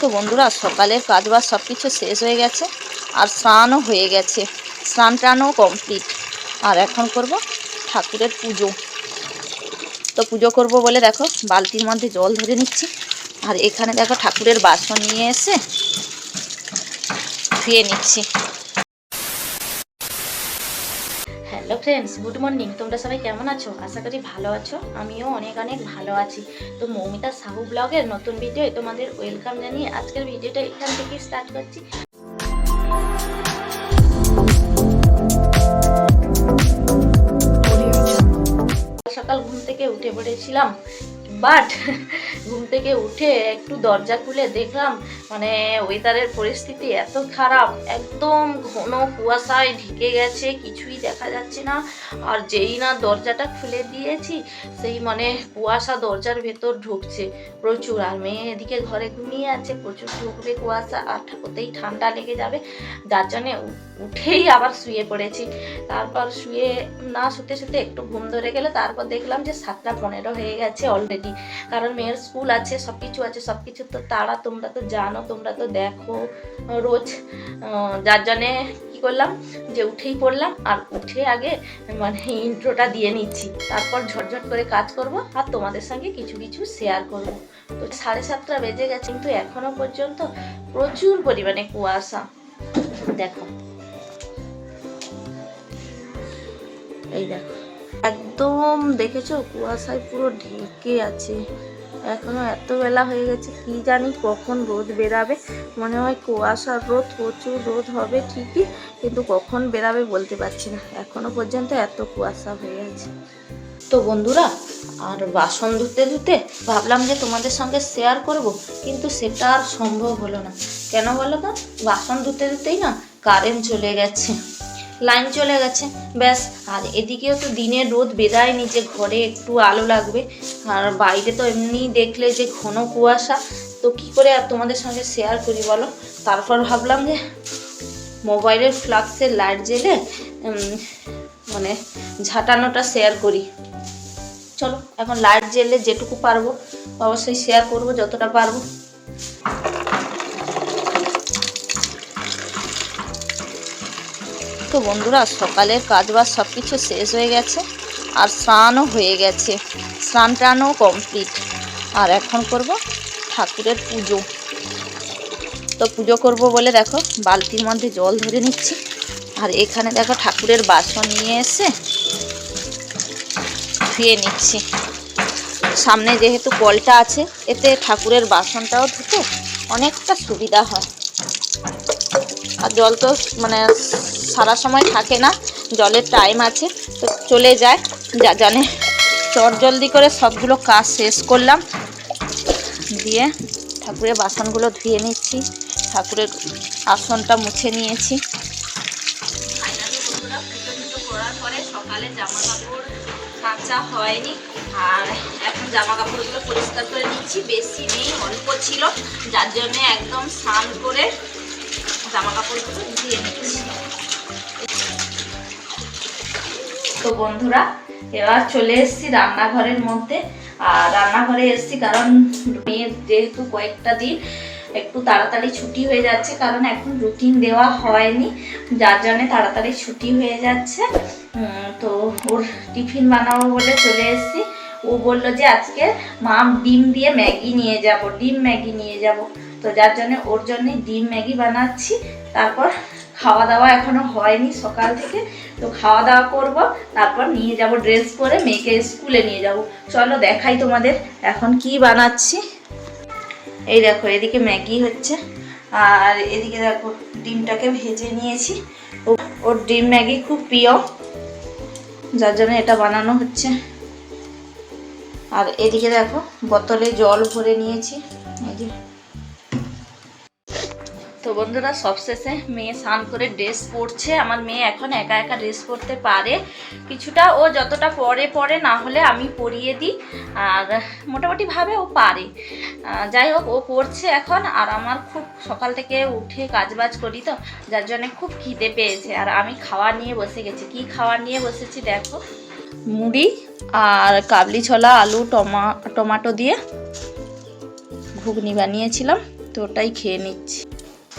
তো বন্ধুরা সকালের কাজ বাজ সব কিছু শেষ হয়ে গেছে আর স্নানও হয়ে গেছে। স্নান টানও কমপ্লিট আর এখন করব ঠাকুরের পুজো। তো পুজো করব বলে দেখো, বালতির মধ্যে জল ধরে নিচ্ছি। আর এখানে দেখো ঠাকুরের বাসন নিয়ে এসে ধুয়ে নিচ্ছি। হ্যালো ফ্রেন্ডস গুড মর্নিং তোমরা সবাই কেমন আছো? আশা করি ভালো আছো। আমিও অনেক অনেক ভালো আছি। তো মৌমিতা সাহু ব্লগের নতুন ভিডিও তোমাদের ওয়েলকাম জানিয়ে আজকের ভিডিওটা এখান থেকে স্টার্ট করছি। সকাল ঘুম থেকে উঠে পড়েছিলাম বাট ঘুম থেকে উঠে একটু দরজা খুলে দেখলাম মানে ওয়েদারের পরিস্থিতি এত খারাপ, একদম ঘন কুয়াশায় ঢেকে গেছে, কিছুই দেখা যাচ্ছে না। আর যেই না দরজাটা খুলে দিয়েছি, সেই মানে কুয়াশা দরজার ভেতর ঢুকছে প্রচুর। আর মেয়ে এদিকে ঘরে ঘুমিয়ে আছে, প্রচুর ঢুকবে কুয়াশা, আর ঠাকুরতেই ঠান্ডা লেগে যাবে। যার জন্যে উঠেই আবার শুয়ে পড়েছি। তারপর শুয়ে না শুতে শুতে একটু ঘুম ধরে গেলে, তারপর দেখলাম যে সাতটা পনেরো হয়ে গেছে অলরেডি কারণ মেয়ের স্কুল আছে সব কিছু আছে সব কিছু তো তারা তোমরা তো জানো। তোমরা তো দেখো, রোজ যার জন্যে কী করলাম, যে উঠেই পড়লাম, আর উঠে আগে মানে ইন্ট্রোটা দিয়ে নিচ্ছি। তারপর ঝটঝট করে কাজ করব, আর তোমাদের সঙ্গে কিছু কিছু শেয়ার করব। তো সাড়ে সাতটা বেজে গেছে, কিন্তু এখনও পর্যন্ত প্রচুর পরিমাণে কুয়াশা। দেখো। এই দেখো। একদম দেখেছ, কুয়াশায় পুরো ঢেকে আছে। এখনও এত বেলা হয়ে গেছে, কি জানি কখন রোদ বেরাবে। মনে হয় কুয়াশার রোদ, প্রচুর রোদ হবে ঠিকই, কিন্তু কখন বেরাবে বলতে পারছি না। এখনও পর্যন্ত এত কুয়াশা হয়ে আছে তো বন্ধুরা, আর বাসন ধুতে ধুতে ভাবলাম যে তোমাদের সঙ্গে শেয়ার করব, কিন্তু সেটা আর সম্ভব হলো না। কেন বলো তো? বাসন ধুতে ধুতেই না কারেন্ট চলে গেছে। লাইন চলে গেছে। ব্যাস, আর এদিকেও তো দিনের রোদ বেরায়নি যে ঘরে একটু আলো লাগবে। আর বাইরে তো এমনি দেখলে যে ঘন কুয়াশা। তো কি করে আর তোমাদের সঙ্গে শেয়ার করি বলো? তারপর ভাবলাম যে মোবাইলের ফ্লাক্সের লাইট জেলে মানে ঝাঁটানোটা শেয়ার করি। চলো, এখন লাইট জ্বেলে যেটুকু পারব, অবশ্যই শেয়ার করব যতটা পারব। তো বন্ধুরা, সকালের কাজ বাজ সব কিছু শেষ হয়ে গেছে আর স্নানও হয়ে গেছে। স্নান টানও কমপ্লিট আর এখন করব ঠাকুরের পুজো। তো পুজো করব বলে দেখো, বালতির মধ্যে জল ধরে নিচ্ছি। আর এখানে দেখো ঠাকুরের বাসন নিয়ে এসে ধুয়ে নিচ্ছি। সামনে যেহেতু কলটা আছে, এতে ঠাকুরের বাসনটাও ধুতে অনেকটা সুবিধা হয়। আর জল তো মানে সারা সময় থাকে না, জলের টাইম আছে, তো চলে যায়। যা জানে, চট জলদি করে সবগুলো কাজ শেষ করলাম। দিয়ে ঠাকুরের বাসনগুলো ধুয়ে নিচ্ছি, ঠাকুরের আসনটা মুছে নিয়েছি। করার পরে সকালে জামা কাপড় কাঁচা হয়নি, আর এখন জামা কাপড়গুলো পরিষ্কার করে নিচ্ছি, বেশি নেই, অল্প ছিল, যার জন্য একদম স্নান করে জামা কাপড়গুলো ধুয়ে নিচ্ছি। তো বন্ধুরা, এবার চলে এসেছি রান্নাঘরের মধ্যে। আর রান্নাঘরে এসেছি কারণ মেয়ের যেহেতু কয়েকটা দিন একটু তাড়াতাড়ি ছুটি হয়ে যাচ্ছে, কারণ এখন রুটিন দেওয়া হয়নি। যার জন্যে তাড়াতাড়ি ছুটি হয়ে যাচ্ছে। তো ওর টিফিন বানাবো বলে চলে এসেছি। ও বলল যে আজকে মা ডিম দিয়ে ম্যাগি নিয়ে যাব, ডিম ম্যাগি নিয়ে যাব। তো যার জন্য ওর জন্য ডিম ম্যাগি বানাচ্ছি। তারপর খাওয়া দাওয়া এখনও হয়নি সকাল থেকে। তো খাওয়া দাওয়া করব, তারপর নিয়ে যাব ড্রেস পরে, মেয়েকে স্কুলে নিয়ে যাব। চলো দেখাই তোমাদের এখন কি বানাচ্ছি। এই দেখো, এদিকে ম্যাগি হচ্ছে, আর এদিকে দেখো ডিমটাকে ভেজে নিয়েছি। ওর ডিম ম্যাগি খুব প্রিয়, যার জন্য এটা বানানো হচ্ছে। আর এদিকে দেখো, বোতলে জল ভরে নিয়েছি। এই তো বন্ধুরা, সবশেষে মেয়ে স্নান করে ড্রেস পরছে। আমার মেয়ে এখন একা একা ড্রেস পরতে পারে। কিছুটা ও যতটা পরে পরে, না হলে আমি পরিয়ে দিই। আর মোটামুটিভাবে ও পারে। যাই হোক, ও পড়ছে এখন। আর আমার খুব সকাল থেকে উঠে কাজবাজ করি তো, যার জন্য খুব খিদে পেয়েছে। আর আমি খাওয়া নিয়ে বসে গেছি। কি খাওয়া নিয়ে বসেছি দেখো? মুড়ি আর কাবলি ছোলা, আলু, টমা, টমাটো দিয়ে ঘুগনি বানিয়েছিলাম। তো ওটাই খেয়ে নিচ্ছি। তো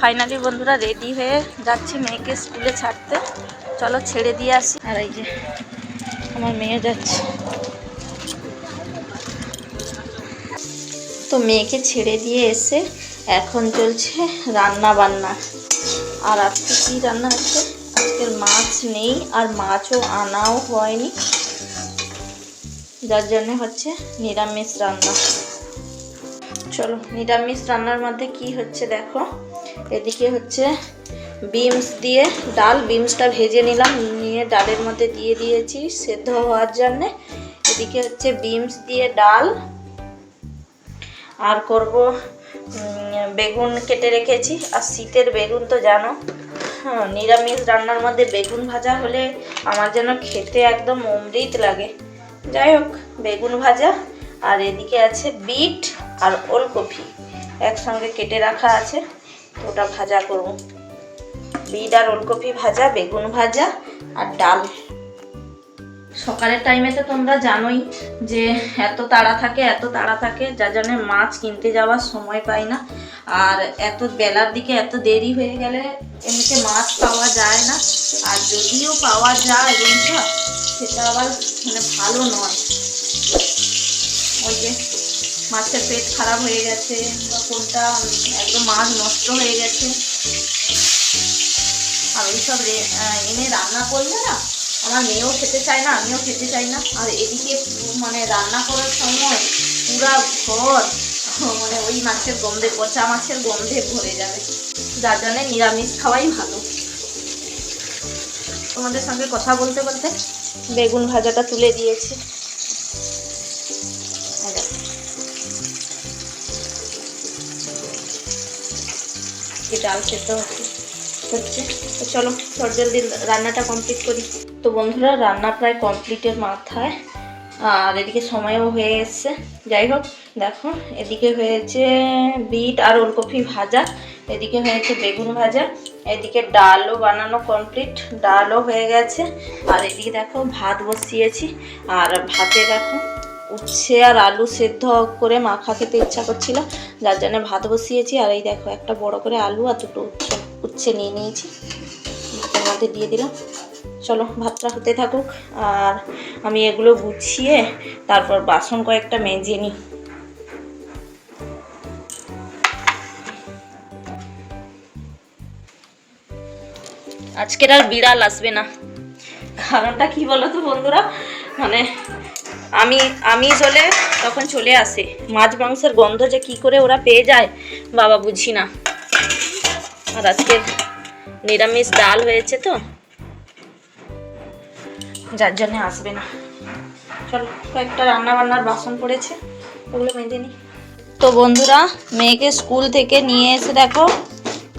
ফাইনালি বন্ধুরা রেডি হয়ে যাচ্ছি মেয়েকে স্কুলে ছাড়তে। চলো ছেড়ে দিয়ে আসি। আর এই যে আমার মেয়ে যাচ্ছে। তো মেয়েকে ছেড়ে দিয়ে এসে এখন চলছে রান্না বান্না। আর আজকে কী রান্না হচ্ছে? আজকের মাছ নেই, আর মাছও আনাও হয়নি। যার জন্য হচ্ছে নিরামিষ রান্না। চলো, নিরামিষ রান্নার মধ্যে কি হচ্ছে দেখো। এদিকে হচ্ছে বিমস দিয়ে ডাল, বিমসটা ভেজে নিলাম, নিয়ে ডালের মধ্যে দিয়ে দিয়েছি সেদ্ধ হওয়ার জন্যে। এদিকে হচ্ছে বিমস দিয়ে ডাল। আর করব বেগুন কেটে রেখেছি। আর শীতের বেগুন তো জানো হ্যাঁ নিরামিষ রান্নার মধ্যে বেগুন ভাজা হলে আমার যেন খেতে একদম অমৃত লাগে। যাই হোক, বেগুন ভাজা, আর এদিকে আছে বিট আর ওলকপি একসঙ্গে কেটে রাখা আছে, ওটা ভাজা করব। বিট আর ওলকপি ভাজা, বেগুন ভাজা আর ডাল। সকালের টাইমে তো তোমরা জানোই যে এত তাড়া থাকে, এত তাড়া থাকে, যার জন্য মাছ কিনতে যাওয়ার সময় পাই না। আর এত বেলার দিকে এত দেরি হয়ে গেলে এমনিতে মাছ পাওয়া যায় না। আর যদিও পাওয়া যায় বন্ধুরা সেটা আবার মানে ভালো নয়। ওই যে মাছের পেট খারাপ হয়ে গেছে, বা কোনটা একদম মাছ নষ্ট হয়ে গেছে। আর ওইসব এনে রান্না করলে না আমার মেয়েও খেতে চায় না, আমিও খেতে চাই না। আর এদিকে মানে রান্না করার সময় পুরা ঘর মানে ওই মাছের গন্ধে, পচা মাছের গন্ধে ভরে যাবে। যার জন্যে নিরামিষ খাওয়াই ভালো। তোমাদের সঙ্গে কথা বলতে বলতে বেগুন ভাজাটা তুলে দিয়েছি। ডাল সেদ্ধ হচ্ছে। হচ্ছে। তো চলো জলদি রান্নাটা কমপ্লিট করি। তো বন্ধুরা, রান্না প্রায় কমপ্লিটের মাথায়। আর এদিকে সময়ও হয়ে এসছে। যাই হোক, দেখো, এদিকে হয়েছে বিট আর ওলকপি ভাজা, এদিকে হয়েছে বেগুন ভাজা, এদিকে ডালও বানানো কমপ্লিট ডালও হয়ে গেছে। আর এদিকে দেখো, ভাত বসিয়েছি। আর ভাতে দেখো, উচ্ছে আর আলু সেদ্ধ করে মাখা খেতে ইচ্ছা করছিল, যার জন্য ভাত বসিয়েছি। আর এই দেখো, একটা বড় করে আলু আর দুটো উচ্ছে। উচ্ছে নিয়ে নিয়েছি। মধ্যে দিয়ে দিলাম। চলো, ভাতটা হতে থাকুক। আর আমি এগুলো গুছিয়ে তারপর বাসন কয়েকটা মেজে নিই। আজকের আর বিড়াল আসবে না। কারণটা কি বলো তো বন্ধুরা? মানে আমি আমি চলে তখন চলে আসে। মাছ, মাংসের গন্ধ যে কি করে ওরা পেয়ে যায়, বাবা বুঝি না। আর আজকে নিরামিষ ডাল হয়েছে তো। যার জন্য আসবে না। চলো, কয়েকটা রান্না বান্নার বাসন পড়েছে, ওগুলো মেজে নিই তো বন্ধুরা, মেয়েকে স্কুল থেকে নিয়ে এসে দেখো,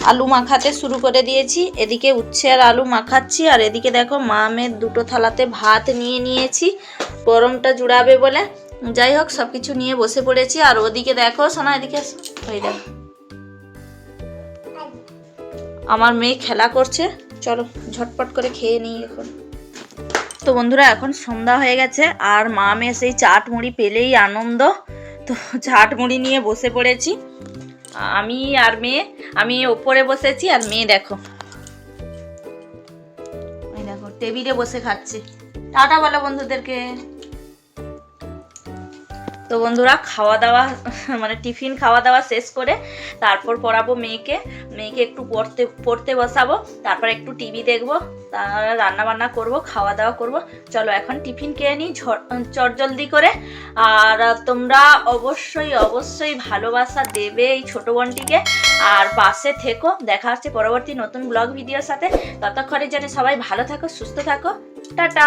আলু মাখাতে শুরু করে দিয়েছি। এদিকে উচ্ছে আর আলু মাখাচ্ছি, আর এদিকে দেখো মা মেয়ের দুটো থালাতে ভাত নিয়ে নিয়েছি। গরমটা জুড়াবে বলে। যাই হোক সব কিছু নিয়ে বসে পড়েছি, আর ওদিকে দেখো, সোনা এদিকে। ওই দেখো আমার মেয়ে খেলা করছে। চলো, ঝটপট করে খেয়ে নিই এখন। তো বন্ধুরা, এখন সন্ধ্যা হয়ে গেছে, আর মা মেয়ে সেই চাট মুড়ি পেলেই আনন্দ। তো চাট মুড়ি নিয়ে বসে পড়েছি। আমি আর মেয়ে, আমি ওপরে বসেছি, আর মেয়ে দেখো। দেখো, টেবিলে বসে খাচ্ছে। টাটা বলো বন্ধুদেরকে। তো বন্ধুরা খাওয়া দাওয়া মানে টিফিন খাওয়া দাওয়া শেষ করে তারপর পড়াবো মেয়েকে। মেয়েকে একটু পড়তে পড়তে বসাবো, তারপর একটু টিভি দেখব রান্না বান্না করব খাওয়া দাওয়া করব। চলো এখন টিফিন খেয়ে নিই চট জলদি করে। আর তোমরা অবশ্যই অবশ্যই ভালোবাসা দেবে এই ছোটো বোনটিকে। আর পাশে থেকো, দেখা হচ্ছে পরবর্তী নতুন ব্লগ ভিডিওর সাথে। ততক্ষণে যেন সবাই ভালো থাকো, সুস্থ থাকো। টাটা!